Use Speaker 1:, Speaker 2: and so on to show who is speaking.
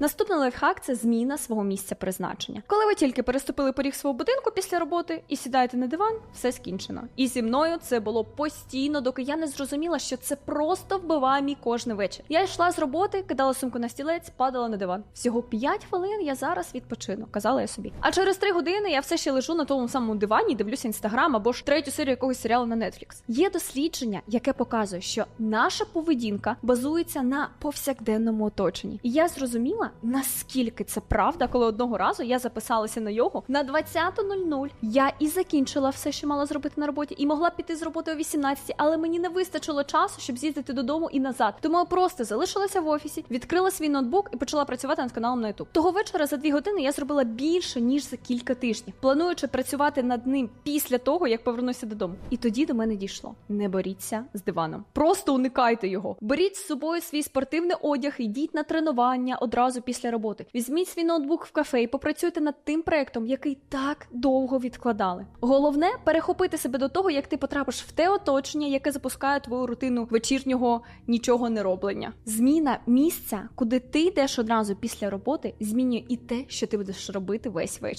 Speaker 1: Наступний лайфхак це зміна свого місця призначення. Коли ви тільки переступили поріг свого будинку після роботи і сідаєте на диван, все скінчено. І зі мною це було постійно, доки я не зрозуміла, що це просто вбиває мій кожний вечір. Я йшла з роботи, кидала сумку на стілець, падала на диван. Всього 5 хвилин я зараз відпочину, казала я собі. А через 3 години я все ще лежу на тому самому дивані, дивлюся інстаграм або ж третю серію якогось серіалу на Netflix. Є дослідження, яке показує, що наша поведінка базується на повсякденному оточенні. І я зрозуміла, наскільки це правда, коли одного разу я записалася на йогу на 20.00. Я і закінчила все, що мала зробити на роботі, і могла піти з роботи о 18, але мені не вистачило часу, щоб з'їздити додому і назад. Тому я просто залишилася в офісі, відкрила свій ноутбук і почала працювати над каналом на YouTube. Того вечора за дві години я зробила більше ніж за кілька тижнів, плануючи працювати над ним після того, як повернуся додому. І тоді до мене дійшло: не боріться з диваном, просто уникайте його. Беріть з собою свій спортивний одяг, йдіть на тренування одразу після роботи. Візьміть свій ноутбук в кафе і попрацюйте над тим проектом, який так довго відкладали. Головне перехопити себе до того, як ти потрапиш в те оточення, яке запускає твою рутину вечірнього нічого не роблення. Зміна місця, куди ти йдеш одразу після роботи, змінює і те, що ти будеш робити весь вечір.